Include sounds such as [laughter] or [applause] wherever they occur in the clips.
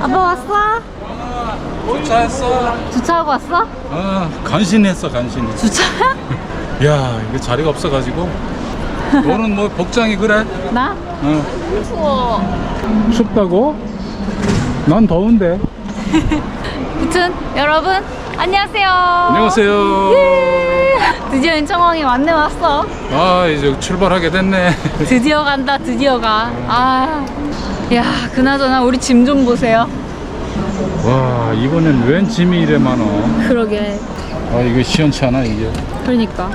아빠 왔어? 주차했어. 주차하고 왔어? 어, 간신했어, 간신히. 주차야? [laughs] 야, 이거 자리가 없어가지고. 너는 뭐 복장이 그래? 나? 어. 추워. 춥다고? 난 더운데. [laughs] 무튼 여러분 안녕하세요. 안녕하세요. 드디어 인천공항에 왔네 왔어. 아, 이제 출발하게 됐네. [laughs] 드디어 간다 드디어 가. 아, 야 그나저나 우리 짐 좀 보세요. 와, 이번엔 웬 짐이 이래 많어. 그러게. 아, 이거 시원치 않아, 이게. 그러니까.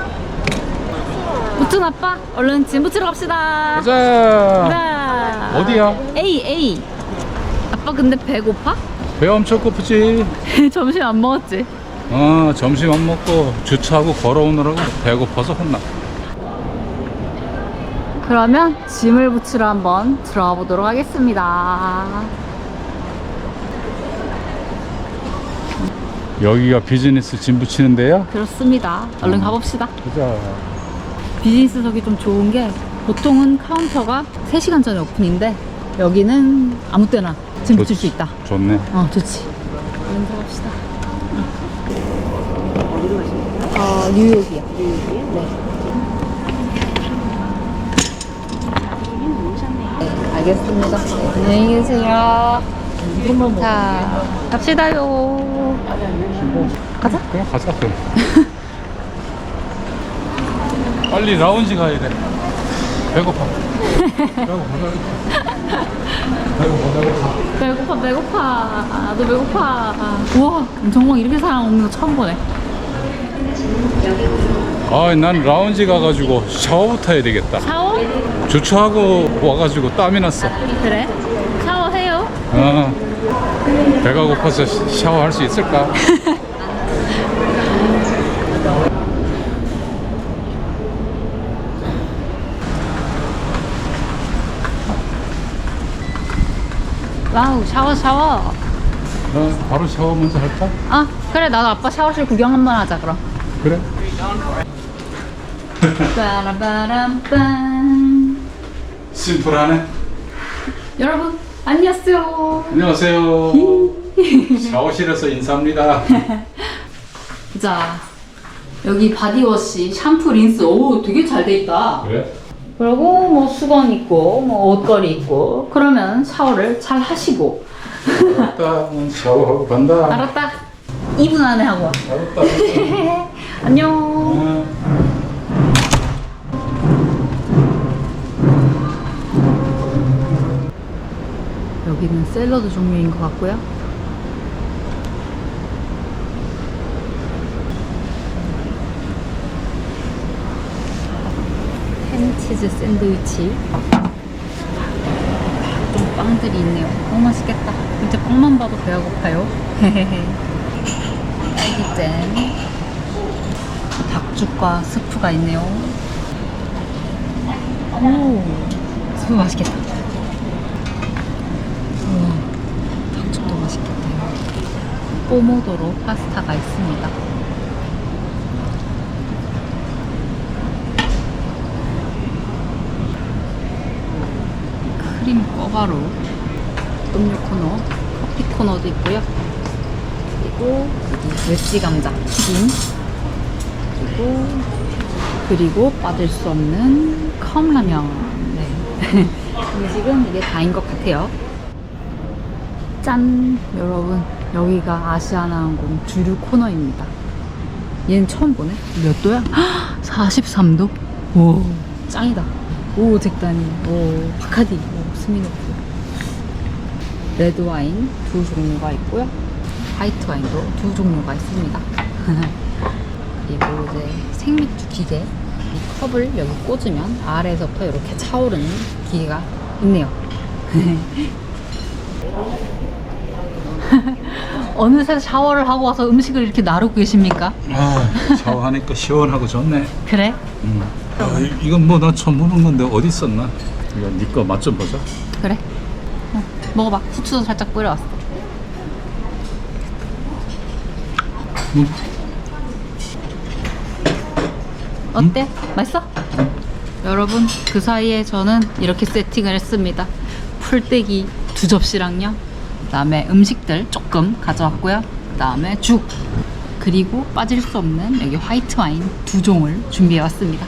무튼 아빠 얼른 짐 붙이러 갑시다. 가자. 가자. 어디야? A A. 아빠 근데 배고파? 배 엄청 고프지? [laughs] 점심 안 먹었지? 어, 점심 안 먹고 주차하고 걸어오느라고 배고파서 혼나. 그러면 짐을 붙이러 한번 들어가 보도록 하겠습니다. 여기가 비즈니스 짐 붙이는 데야? 그렇습니다. 얼른 가봅시다. 가자. 비즈니스석이 좀 좋은 게 보통은 카운터가 3시간 전에 오픈인데 여기는 아무 때나 짐 붙일 수 있다. 좋네. 어, 좋지. 얼른 들어갑시다. 어, 뉴욕이요. 뉴욕이요? 네. 네, 알겠습니다. 안녕히 계세요. 자, 갑시다요. 가자. 그냥 가자, 그럼. [laughs] 빨리 라운지 가야 돼. 배고파. 배고파. 배고파, 배고파. 나도 배고파. 우와, 정말 이렇게 사람 없는 거 처음 보네. 아, 난 라운지 가가지고 샤워부터 해야 되겠다. 샤워? 주차하고 와가지고 땀이 났어. 그래? 샤워해요? 어. 배가 고파서 시- 샤워할 수 있을까? [laughs] 와우, 샤워, 샤워. 어, 바로 샤워 먼저 할까? 아, 그래, 나도 아빠 샤워실 구경 한번 하자, 그럼. 그래? 빠라바람빰. 심플하네. 여러분, 안녕하세요. 안녕하세요. 샤워실에서 인사합니다. [laughs] 자, 여기 바디워시, 샴푸, 린스. 오, 되게 잘 돼 있다. 그래? 그리고 뭐 수건 있고, 뭐 옷걸이 있고. 그러면 샤워를 잘 하시고. 알았다. 응, 샤워하고 간다. 알았다. 2분 안에 하고 와. 알았다. [laughs] 안녕. 여기는 샐러드 종류인 것 같고요. 햄치즈 샌드위치. 각종 빵들이 있네요. 너무 맛있겠다. 진짜 빵만 봐도 배가 고파요. [laughs] 딸기잼. 닭죽과 스프가 있네요. 오, 스프 맛있겠다. 우와, 닭죽도 맛있겠다. 포모도로 파스타가 있습니다. 크림 꼬바로, 음료 코너, 커피 코너도 있고요. 그리고 멸치 감자 튀김, 그리고 그리고 빠질 수 없는 컵라면. 네. [laughs] 음식은 이게 다인 것 같아요. 짠! 여러분, 여기가 아시아나항공 주류 코너입니다. 얘는 처음 보네? 몇 도야? 43도? 오, 짱이다. 오, 잭다니. 오, 바카디. 오, 스미노프. 레드 와인 두 종류가 있고요. 화이트 와인도 두 종류가 있습니다. [laughs] 그리고 이제 생맥주 기계. 이 컵을 여기 꽂으면 아래에서부터 이렇게 차오르는 기계가 있네요. [laughs] [laughs] 어느새 샤워를 하고 와서 음식을 이렇게 나르고 계십니까? 아, 샤워하니까 시원하고 좋네. 그래? 음. 아, 이- 이건 뭐 나 처음 보는 건데 어디 있었나? 이거 니거 맛좀 보자. 그래? 어, 먹어봐. 후추도 살짝 뿌려왔어. 음. 어때? 맛있어? 여러분, 그 사이에 저는 이렇게 세팅을 했습니다. 풀떼기 두 접시랑요. 그다음에 음식들 조금 가져왔고요. 그다음에 죽 그리고 빠질 수 없는 여기 화이트 와인 두 종을 준비해 왔습니다.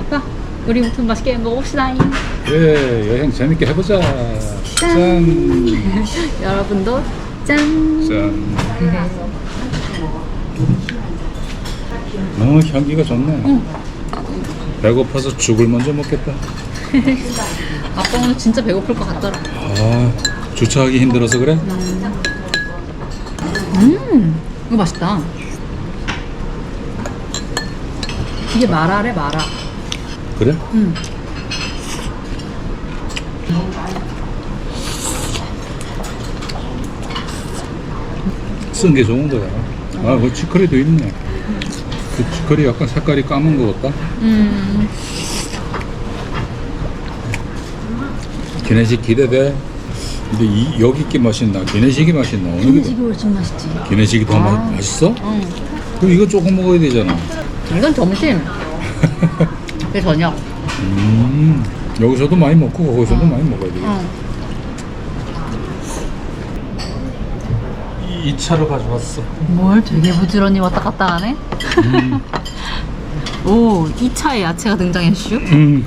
아빠, 우리 무튼 맛있게 먹읍시다. 그래 여행 재밌게 해보자. 짠. [laughs] 여러분도 짠. 짠. [laughs] 너무 향기가 좋네. 배고파서 죽을 먼저 먹겠다. [laughs] 아빠 오늘 진짜 배고플 것 같더라. 아 주차하기 힘들어서 그래? 음, 이거 맛있다. 이게 마라래 마라. 그래? 음. 쓴 게 좋은 거야. 아, 그 치커리도 있네. 그 치커리 약간 색깔이 까만 거 같다. 음. 기내식 기대돼. 근데 이, 여기 게 맛있나? 기내식이 맛있나? 어느 게 김치가 훨씬 맛있지. 더? 기내식이 더 아. 마, 맛있어? 응. 그럼 이거 조금 먹어야 되잖아. 이건 점심. 이게 [laughs] 저녁. 음, 여기서도 많이 먹고 거기서도 많이 먹어야 돼. 응. 이, 이 차로 가져왔어. 뭘 되게 부지런히 왔다 갔다 하네? [laughs] 오, 이 차에 야채가 등장했슈? 음,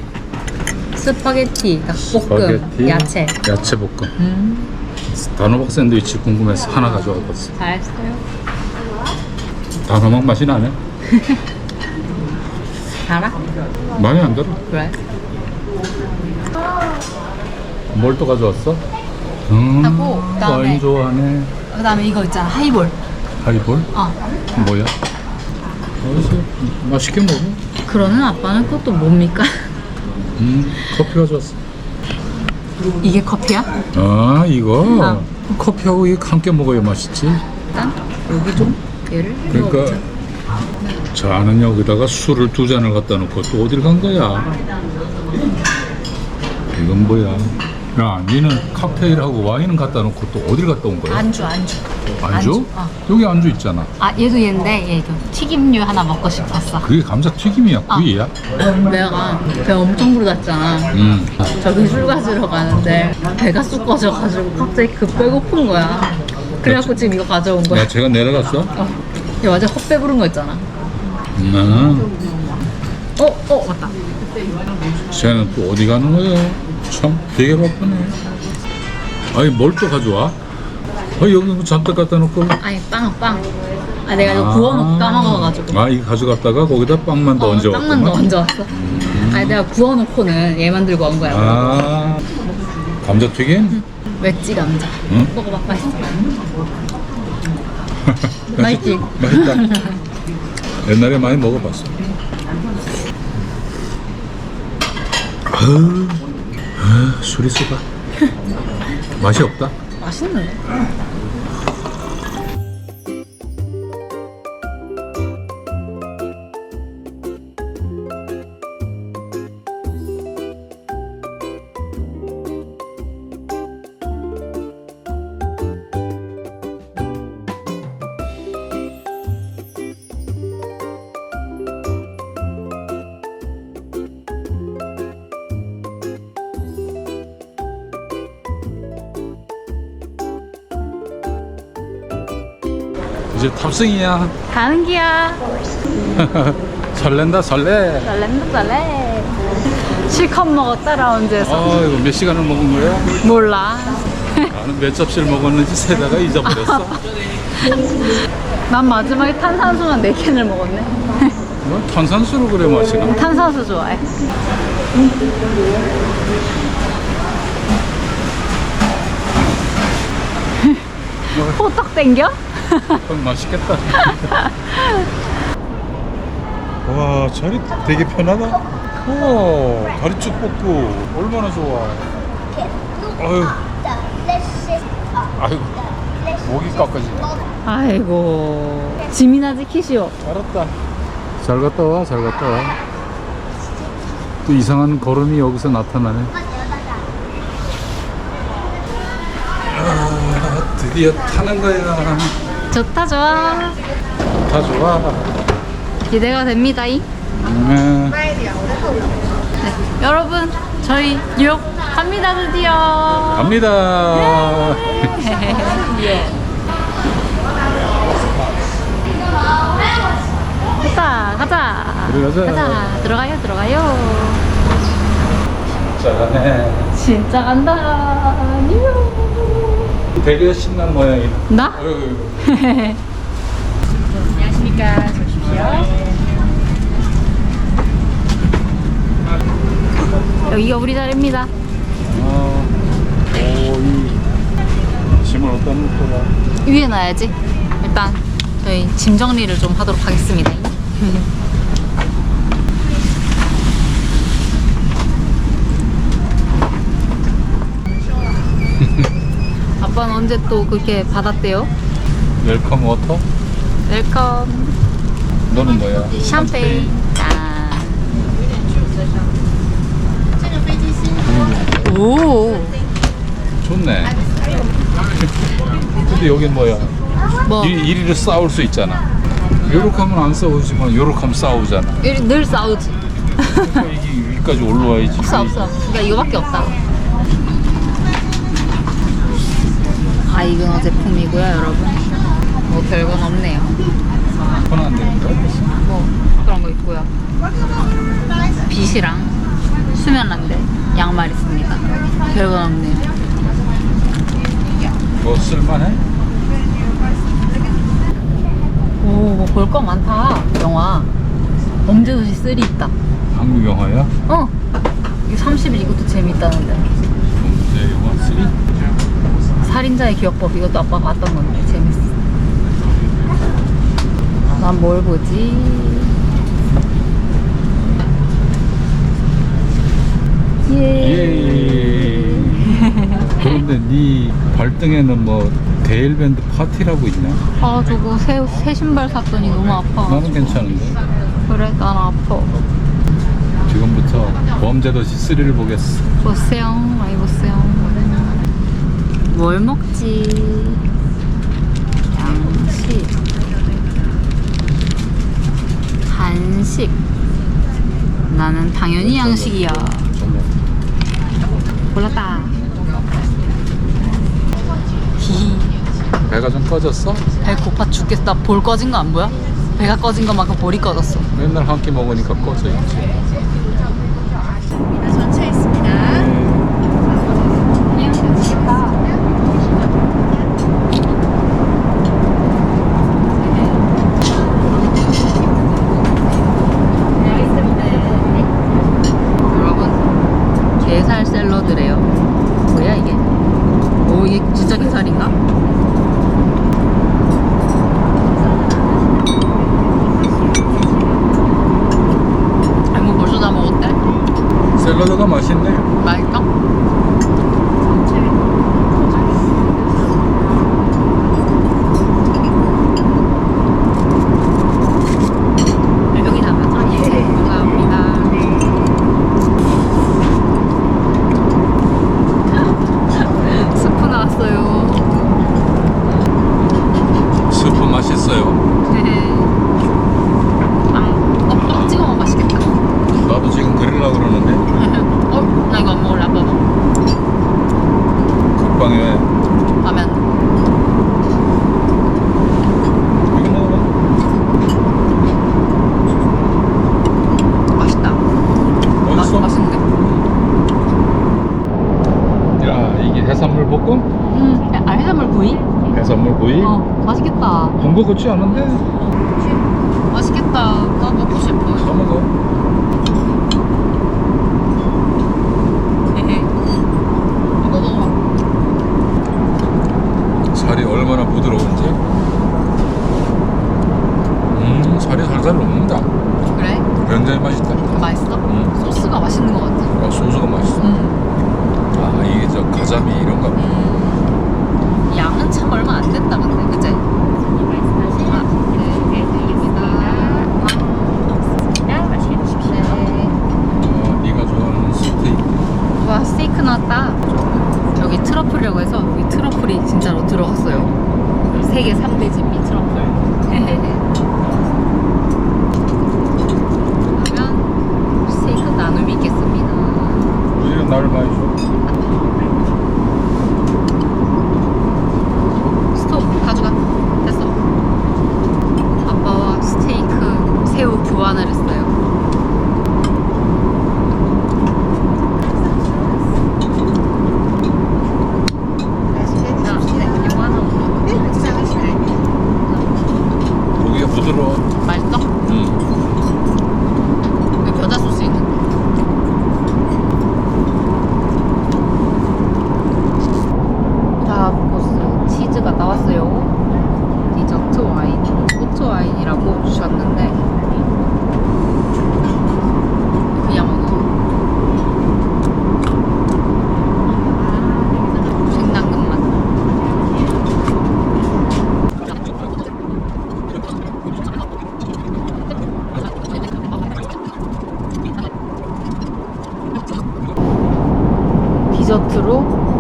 스파게티, 닭볶음, 스파게티, 야채. 야채 볶음. 음, 단호박 샌드위치 궁금해서 하나 가져와 봤어. 잘했어요. 단호박 맛이 나네. [laughs] 달아? 많이 안 들어. 그래. 뭘 또 가져왔어? 음, 하고 그다음에- 와인 좋아하네. 그 다음에 이거 있잖아, 하이볼. 하이볼? 어. 뭐야? 어디서 맛있게 먹어. 그러는 아빠는 그것도 뭡니까? 음, 커피 가져왔어. 이게 커피야? 아, 이거 아. 커피하고 이거 함께 먹어야 맛있지. 일단 여기 좀 얘를 그러니까 넣어보자. 저는 여기다가 술을 두 잔을 갖다 놓고 또 어딜 간 거야? 이건 뭐야? 야, 니는 칵테일하고 와인은 갖다 놓고 또 어딜 갔다 온 거야? 안주 안주. 안주? 안주, 어. 여기 안주 있잖아. 아 얘도 얘인데 얘도 튀김류 하나 먹고 싶었어. 그게 감자 튀김이야, 구이야? 내가 배 엄청 부르졌잖아. 음. 저기 술 가지러 가는데 배가 쑥 꺼져가지고 갑자기 급 배고픈 거야. 그래갖고 지금 이거 가져온 거야. 야, 제가 내려갔어? 어. 얘 완전 헛배 부른 거 있잖아. 음. 어, 어, 맞다. 쟤는 또 어디 가는 거야? 참 되게 바쁘네. 아니 뭘 또 가져와? 아 여기 뭐 잔뜩 갖다 놓고. 아니, 빵, 빵. 아, 내가 이거 구워놓고 까먹어가지고. 아 이거 가져갔다가 거기다 빵만 더 어, 얹어 빵만 더. 얹어왔어. 아니, 내가 구워놓고는 얘만 들고 온 거야. 아 감자튀김? 웨지 감자. 응? 먹어봐, 맛있어. [laughs] 맛있지? 맛있다. 옛날에 많이 먹어봤어. 아, 쏘다. 맛이 없다. 맛있는 이제 탑승이야. 가는 기야. [laughs] 설렌다 설레. 설렌다, 설레. 실컷 먹었다, 라운지에서. 아 이거 몇 시간을 먹은 거야? 몰라. [laughs] 나는 몇 접시를 먹었는지 세다가 잊어버렸어. [laughs] 난 마지막에 탄산수만 4캔을 먹었네. 뭐 탄산수로 그래 마시나? 탄산수 좋아해. 호떡 땡겨? 그럼 맛있겠다. [laughs] 와 자리 되게 편하다. 오 다리 쭉 뻗고 얼마나 좋아. 아유 아유 목이 깎아지네. 아이고. 지민아지 키시오. 알았다. 잘 갔다 와, 잘 갔다 와. 또 이상한 걸음이 여기서 나타나네. 아, 드디어 타는 거야. 좋다, 좋아. 다 좋아. 기대가 됩니다, 이. 음, 네, 여러분 저희 뉴욕 갑니다 드디어. 갑니다. 가자 가자. 들어가자. 가자 들어가요 들어가요. 짜네. 진짜 간다. 뉴욕. 되게 신난 모양이다. 나? 어이구, [laughs] 안녕하십니까. 조십시오. 여기가 우리 자리입니다. 어, 오, 이 짐을 어디다 놓을 거야? 위에 놔야지. 일단 저희 짐 정리를 좀 하도록 하겠습니다. [laughs] 아빠는 언제 또 그렇게 받았대요? 웰컴 워터? 웰컴 너는 뭐야? 샴페인. 짠. 오. 좋네. 근데 여긴 뭐야? 뭐 이, 이리로 싸울 수 있잖아. 요렇게 하면 안 싸우지만 요렇게 하면 싸우잖아. 일- 늘 싸우지. 그러니까 이게 위까지 올라와야지. 없어 없어. 그러니까 이거밖에 없다. 아이그너 제품이고요, 여러분. 뭐 별건 없네요. 그건 안 되는데? 뭐 그런 거 있고요. 빗이랑 수면란대 양말 있습니다. 별건 없네요. 뭐 쓸만해? 오, 볼거 많다. 영화. 범죄도시 3 있다. 한국 영화야? 어. 이 30일 이것도 재밌다는데. 범죄 영화 3? 살인자의 기억법 이것도 아빠 봤던 건데 재밌어. 난 뭘 보지? 예. 예. 그런데 네 발등에는 뭐 데일밴드 파티라고 있냐? 아 저거 새, 새 신발 샀더니 너무 아파. 나는 괜찮은데. 그래 난 아파. 지금부터 범죄도시 3를 보겠어. 보세요. 뭘 먹지? 양식. 한식. 나는 당연히 양식이야. 정말. 골랐다. 배가 좀 꺼졌어? 배 고파 죽겠다. 볼 꺼진 거 안 보여? 배가 꺼진 것만큼 볼이 꺼졌어. 맨날 한 끼 먹으니까 꺼져 있지. 전체 있습니다. 게살 샐러드래요 뭐야 이게 오 이게 진짜 게살인가? 아이고 벌써 다 먹었대? 샐러드가 맛있네. 맛있어? 여기 나가자 예 감사합니다 스프 나왔어요 스프 맛있어요. 빵, 어, 빵 찍어 먹으면 맛있겠다 나도 지금 그리려고 그러는데 어? 나 이거 안 먹을래 아빠 먹어 국방에 라면 이거 먹어봐. 맛있다 맛있어? 마, 맛있는데? 야 이게 해산물 볶음? 음, 아 해산물 구이? 해산물 구이? 어 맛있겠다 본거 같지 않은데? 맛있겠다 나 먹고 싶어 다 먹어. 헤헤 이거 먹어 살이 얼마나 부드러운지. 음 살이 살살 녹는다. 그래? 굉장히 맛있다. 맛있어? 음. 소스가 맛있는 것 같아 아, 소스가 맛있어. 음. 아 이게 저 가자미 이런가 봐. 음. 양은 참 얼마 안 된다 근데 그제? 아, 네, 드립니다. 맛있게 드십시오. 네. 어, 네가 좋아하는 스테이크. 와 스테이크 나왔다 여기 트러플이라고 해서 여기 트러플이 진짜로 들어갔어요 세계 3대 진미 트러플 그러면 스테이크 나눔이 있겠습니다 우리는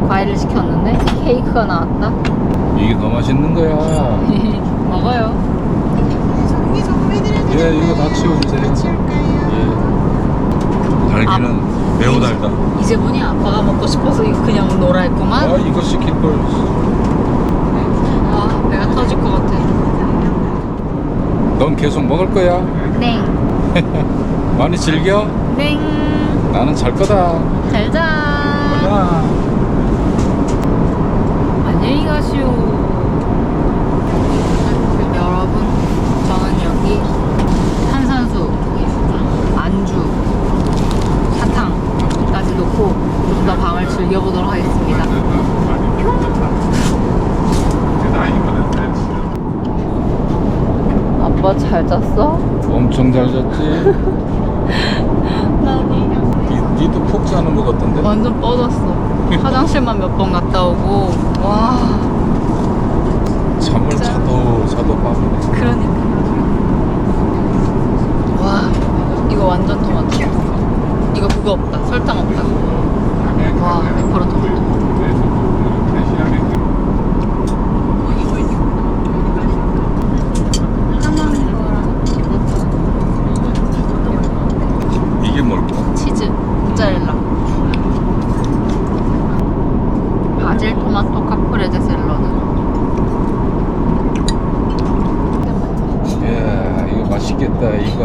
과일을 시켰는데 케이크가 나왔다. 이게 더 맛있는 거야. [laughs] 먹어요. 선물해드려도 예, 이거 다 치워주세요. 예. 달기는 매우 달다. 이제 보니 아빠가 먹고 싶어서 이거 그냥 놀아 했구만. 아, 이거 시킬 걸. 아, 터질 것 같아. 넌 계속 먹을 거야. 땡. [laughs] 많이 즐겨. 땡. 나는 잘 거다. 잘 자. 야. 안녕히 가시오. 여러분, 저는 여기 탄산수, 안주, 사탕까지 놓고 좀 더 밤을 즐겨보도록 하겠습니다. 아빠 잘 잤어? 엄청 잘 잤지. [laughs] 나니 니, 니도 푹 자는 것 같던데. 완전 뻗었어. [laughs] 화장실만 몇 번 갔다 오고 와 잠을 진짜. 자도 자도 밤에. 그러니까 와 이거 완전 토마토 이거 그거 없다 설탕 없다 와100% 토마토 까만 거랑 이게 뭘까? 치즈 모짜렐라 바질 토마토 카프레제 샐러드 이야, 이거 맛있겠다. 이거.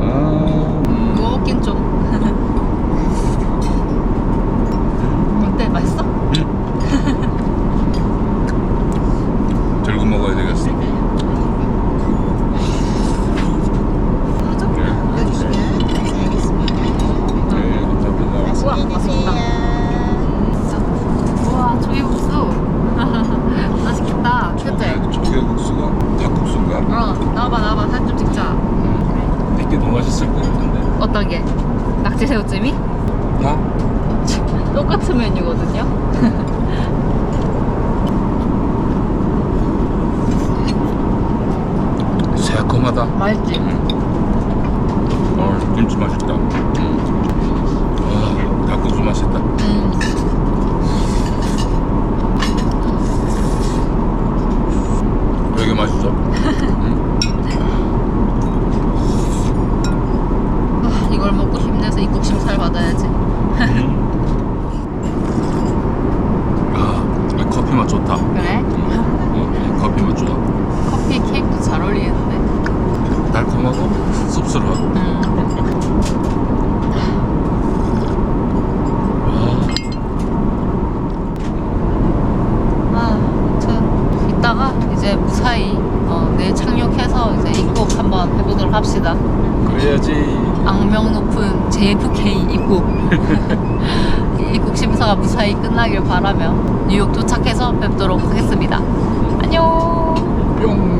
아, 이거 먹긴 좀 어때 맛있어? 들고 먹어야 되겠어. 남겨주시면 감사하겠습니다. 네, 감사합니다. 우와, 맛있게 드세요. 우와 조개국수 맛있겠다 그치? 조개국수가 닭국수인가? 어 나와봐 나와봐 사진 좀 찍자 이게 더 맛있을 것 같은데. 어떤 게? 낙지 새우찜이? 다? [laughs] 똑같은 메뉴거든요 [laughs] 새콤하다. 맛있지? 어, 김치 맛있다. 음. 와, 닭국수 맛있다. 음. 되게 맛있어. 음. 아, 이걸 먹고 힘내서 입국심 살 받아야지 아, 이 커피 맛 좋다. 그래? 어, 이 커피 맛 좋아. 커피 케이크도 잘 어울리겠는데 달콤하고 씁쓸하고. 음. 아, 저 이따가 이제 무사히 어, 내일 착륙해서 이제 입국 한번 해보도록 합시다. 그래야지. 악명 높은 JFK 입국. 입국 심사가 무사히 끝나길 바라며 뉴욕 도착해서 뵙도록 하겠습니다. 안녕. 뿅.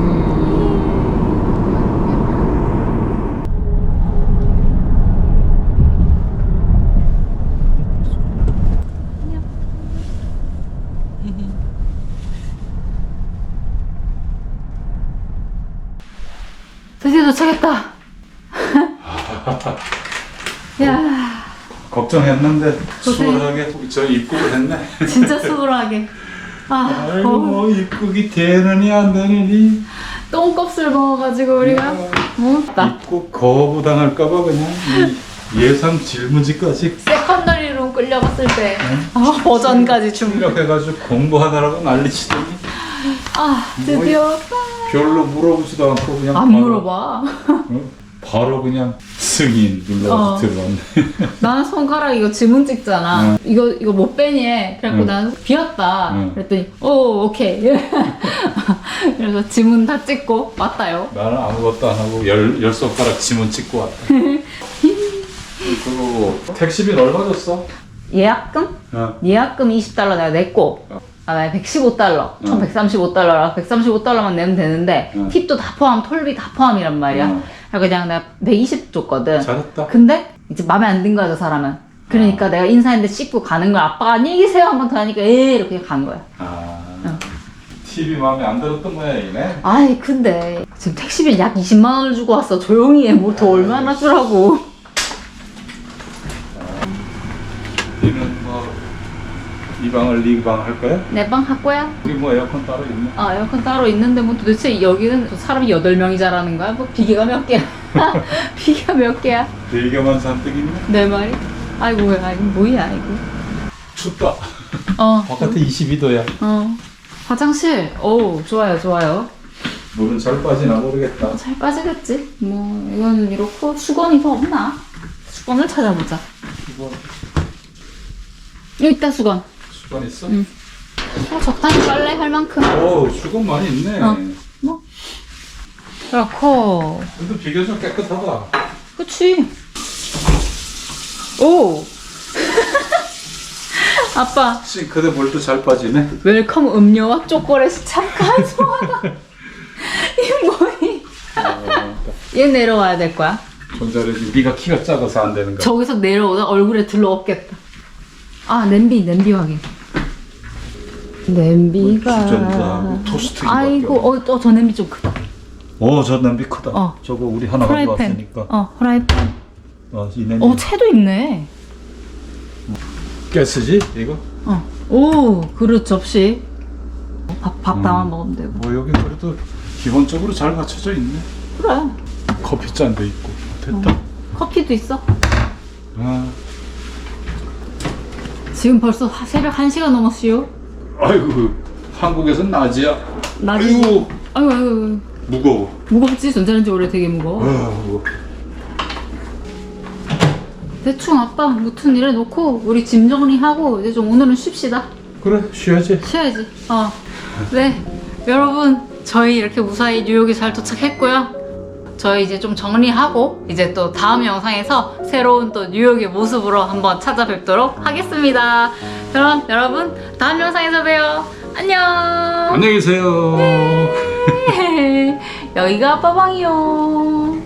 드디어 도착했다. [laughs] 야, 걱정했는데 고생. 수월하게 저 입국을 했네. [laughs] 진짜 수월하게. 아, 아이고 어, 뭐 입국이 되느니 안 되느니 똥껍질 먹어가지고 우리가 뭐나 입국 거부당할까봐 그냥 이 예상 질문지까지 세컨더리로 끌려갔을 때 아, 버전까지 준비. 출력해가지고 공부하느라고 난리치더니 아, 드디어 별로 물어보지도 않고 그냥 안 바로, 물어봐. 어? 바로 그냥 승인 눌러 어. 들어갔네. 나는 [laughs] 손가락 이거 지문 찍잖아. 응. 이거 이거 못 빼니 해. 그래갖고 응. 나는 비었다. 응. 그랬더니 오 오케이. [laughs] 그래서 지문 다 찍고 맞다요. 나는 아무것도 안 하고 열, 열 손가락 지문 찍고 왔다. [laughs] 그리고 택시비는 얼마 줬어? 예약금? 어. 예약금 20달러 내가 냈고 아, 115달러, 응. 1135달러라 135달러만 내면 되는데 응. 팁도 다 포함, 톨비 다 포함이란 말이야. 응. 그래서 그냥 내가 120 줬거든. 잘했다. 근데 이제 마음에 안 든 거야 저 사람은. 그러니까 내가 인사했는데 씻고 가는 거야. 아빠가 안녕히 계세요 한 번 더 하니까 에 이렇게 간 거야. 아, 응. TV 마음에 안 들었던 모양이네. 아이 근데 지금 택시비 약 20만 원을 주고 왔어. 조용히 해. 뭐더 얼마나 주라고. 이 방을 네 방 할 거야? 내 방 할 거야? 우리 뭐 에어컨 따로 있네. 아 에어컨 따로 있는데 뭐 도대체 여기는 또 사람이 8명이 자라는 거야? 뭐 비계가 몇 개야? [laughs] 비계가 몇 개야? 잔뜩 있네. 내 말이? 아이고야 아이고 뭐야 아이고 춥다. 어, 바깥에 22도야. 어 화장실 오 좋아요 좋아요 물은 잘 빠지나 모르겠다. 잘 빠지겠지 뭐 이건 이렇고 수건이 더 없나? 수건을 찾아보자 수건, 여기 있다 수건 수건 있어? 응. 어, 적당히 빨래 할 만큼 오, 수건 많이 있네. 어. 뭐 그렇고 근데 비교적 깨끗하다. 그치 오 [laughs] 아빠 싱크대 물도 잘 빠지네. 웰컴 음료와 초콜릿이 참 간소하다 [laughs] 이 뭐니 얘 내려와야 될 거야 전자레인지 네가 키가 작아서 안 되는 거야. 저기서 내려오다 얼굴에 들러엎겠다 아 냄비 냄비 확인 냄비가 주전자하고 토스트기밖에 아이고 어, 어, 저 냄비 좀 크다 오, 저 냄비 크다. 어. 저거 우리 하나 프라이팬 가져왔으니까. 어 프라이팬 어, 이 냄비. 어 채도 있네 가스지? 이거? 어오 그릇 접시 밥, 밥 음. 담아 먹으면 되고 뭐 여기 그래도 기본적으로 잘 갖춰져 있네. 그래 커피 잔도 있고. 됐다. 커피도 있어 아, 지금 벌써 하- 새벽 1시가 넘었어요 아이고, 한국에선 낮이야. 낮이 아이고, 아이고 아이고. 무거워. 무겁지? 전자레인지 원래 되게 무거워. 아, 무거워. 대충 아빠 무튼 일해 놓고 우리 짐 정리하고 이제 좀 오늘은 쉽시다. 그래, 쉬어야지. 쉬어야지. 어 네. 여러분 저희 이렇게 무사히 뉴욕에 잘 도착했고요 저희 이제 좀 정리하고 이제 또 다음 영상에서 새로운 또 뉴욕의 모습으로 한번 찾아뵙도록 하겠습니다. 그럼 여러분 다음 영상에서 봬요. 안녕! 안녕히 계세요. [laughs] 여기가 아빠 방이요